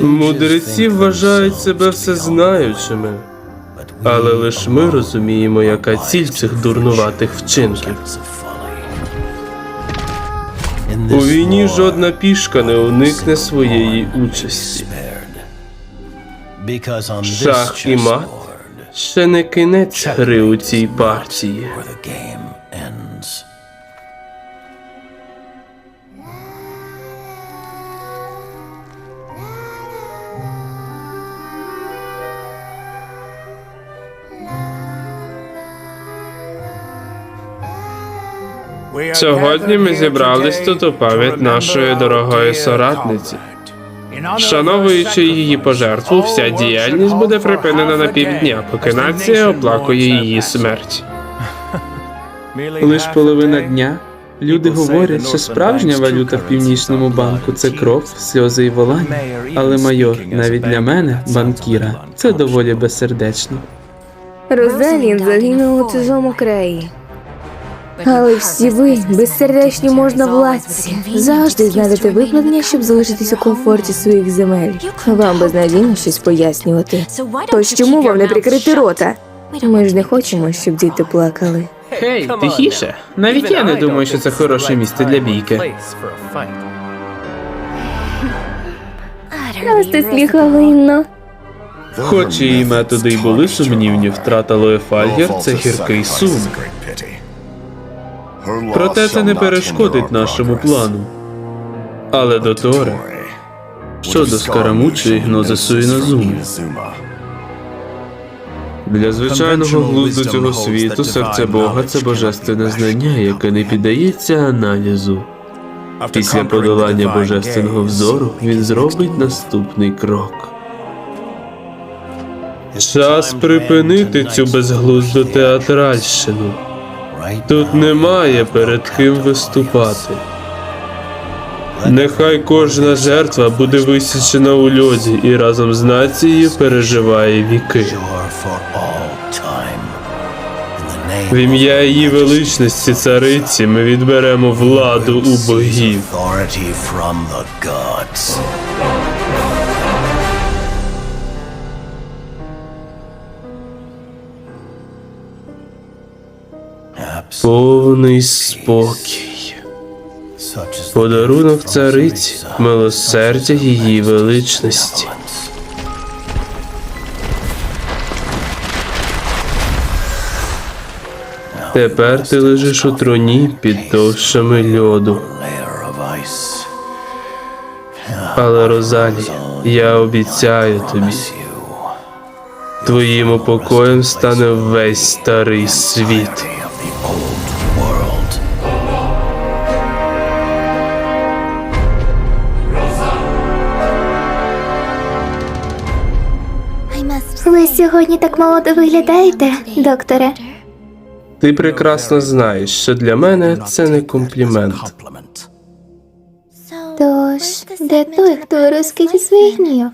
Мудреці вважають себе всезнаючими, але лише ми розуміємо, яка ціль цих дурнуватих вчинків. У війні жодна пішка не уникне своєї участі. Шах і мат Ще не кінець гри у цій партії. Сьогодні ми зібрались тут у пам'ять нашої дорогої соратниці. Вшановуючи її пожертву, вся діяльність буде припинена на півдня, поки нація оплакує її смерть. Лиш половина дня. Люди говорять, що справжня валюта в північному банку це кров, сльози і волання. Але майор, навіть для мене, банкіра, це доволі безсердечно. Розалін загинув у чужому краї. Але всі ви, безсердечні можновладці, завжди знайдете виправдання, щоб залишитись у комфорті своїх земель. Вам безнадійно щось пояснювати. Тож чому вам не прикрити рота? Ми ж не хочемо, щоб діти плакали. Гей, тихіше. Навіть я не думаю, що це хороше місце для бійки. Просто сміховинно. Хоч її методи й були сумнівні, втрата Лоефальгер – це гіркий сум. Проте це не перешкодить нашому плану. Але до Торе щодо Скарамучі і Гнозесу Іназуму. Для звичайного глузду цього світу серце Бога це божественне знання, яке не піддається аналізу. Після подолання божественного взору він зробить наступний крок. Час припинити цю безглузду театральщину. Тут немає перед ким виступати. Нехай кожна жертва буде висічена у льоді і разом з нацією переживає віки. В ім'я її величності цариці ми відберемо владу у богів. Повний спокій. Подарунок цариці, милосердя її величності. Тепер ти лежиш у троні під товщами льоду. Але Розалі, я обіцяю тобі, твоїм упокоєм стане весь старий світ. Сьогодні так молодо виглядаєте, докторе. Ти прекрасно знаєш, що для мене це не комплімент. Тож, де той, хто розкидає свій гнів?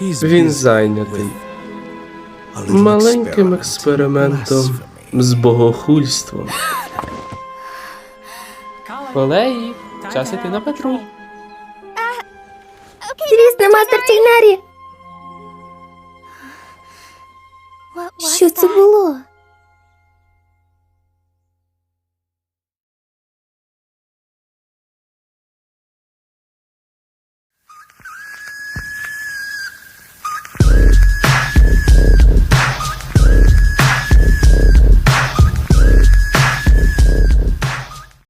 Він зайнятий маленьким експериментом з богохульством. Колеги, час іти на патруль. Звісно, мастер Тігнарі. Що це було?